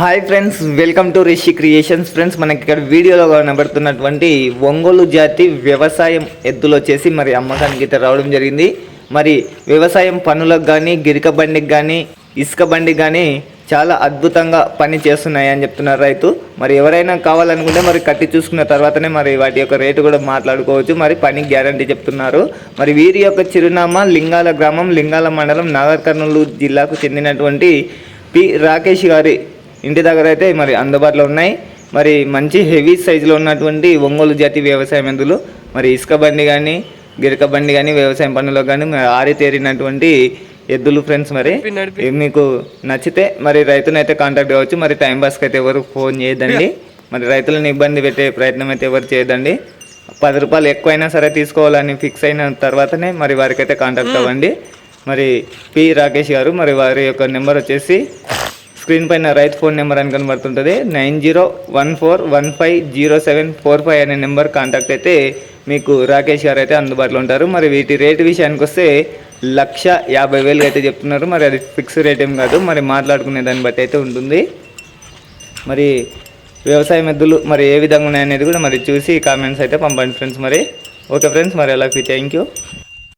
Hi friends welcome to Rishi creations friends మనకి ఇక్కడ వీడియోలో కనబడుతున్నటువంటి ఒంగోలు జాతి వ్యవసాయం ఎద్దులు వచ్చేసి మరి అమ్మకానికి అయితే రావడం జరిగింది. మరి వ్యవసాయం పనులకు కానీ గిరిక బండికి కానీ ఇసుక బండికి కానీ చాలా అద్భుతంగా పని చేస్తున్నాయి అని చెప్తున్నారు రైతు. మరి ఎవరైనా కావాలనుకుంటే మరి కట్టి చూసుకున్న తర్వాతనే మరి వాటి యొక్క రేటు కూడా మాట్లాడుకోవచ్చు. మరి పని గ్యారంటీ చెప్తున్నారు. మరి వీరి యొక్క చిరునామా లింగాల గ్రామం లింగాల మండలం నాగర్ కర్నూలు జిల్లాకు చెందినటువంటి పి రాకేష్ గారి ఇంటి దగ్గర అయితే మరి అందుబాటులో ఉన్నాయి. మరి మంచి హెవీ సైజులో ఉన్నటువంటి ఒంగోలు జాతి వ్యవసాయ మందులు మరి ఇసుక బండి కానీ గిరక బండి కానీ వ్యవసాయం పనులకు కానీ మరి ఆరితేరినటువంటి ఎద్దులు ఫ్రెండ్స్ మరి. మీకు నచ్చితే మరి రైతుని అయితే కాంటాక్ట్ కావచ్చు. మరి టైం పాస్కి అయితే ఎవరు ఫోన్ చేయదండి మరి రైతులను ఇబ్బంది పెట్టే ప్రయత్నం అయితే ఎవరు చేయదండి పది రూపాయలు ఎక్కువైనా సరే తీసుకోవాలని ఫిక్స్ అయిన తర్వాతనే మరి వారికి అయితే కాంటాక్ట్ అవ్వండి. మరి పి రాకేష్ గారు మరి వారి యొక్క నెంబర్ వచ్చేసి స్క్రీన్ పైన రైట్ ఫోన్ నెంబర్ అని కనబడుతుంటుంది. Nine zero one four one five zero seven four five అనే నెంబర్ కాంటాక్ట్ అయితే మీకు రాకేష్ గారు అయితే అందుబాటులో ఉంటారు. మరి వీటి రేటు విషయానికి వస్తే లక్ష యాభై వేలు అయితే చెప్తున్నారు. మరి అది ఫిక్స్ రేట్ ఏం కాదు. మరి మాట్లాడుకునే దాన్ని బట్టి అయితే ఉంటుంది. మరి వ్యవసాయ మెద్దులు మరి ఏ విధంగా ఉన్నాయనేది కూడా మరి చూసి కామెంట్స్ అయితే పంపండి ఫ్రెండ్స్ మరి. ఓకే ఫ్రెండ్స్ మరి అలాగే థ్యాంక్ యూ.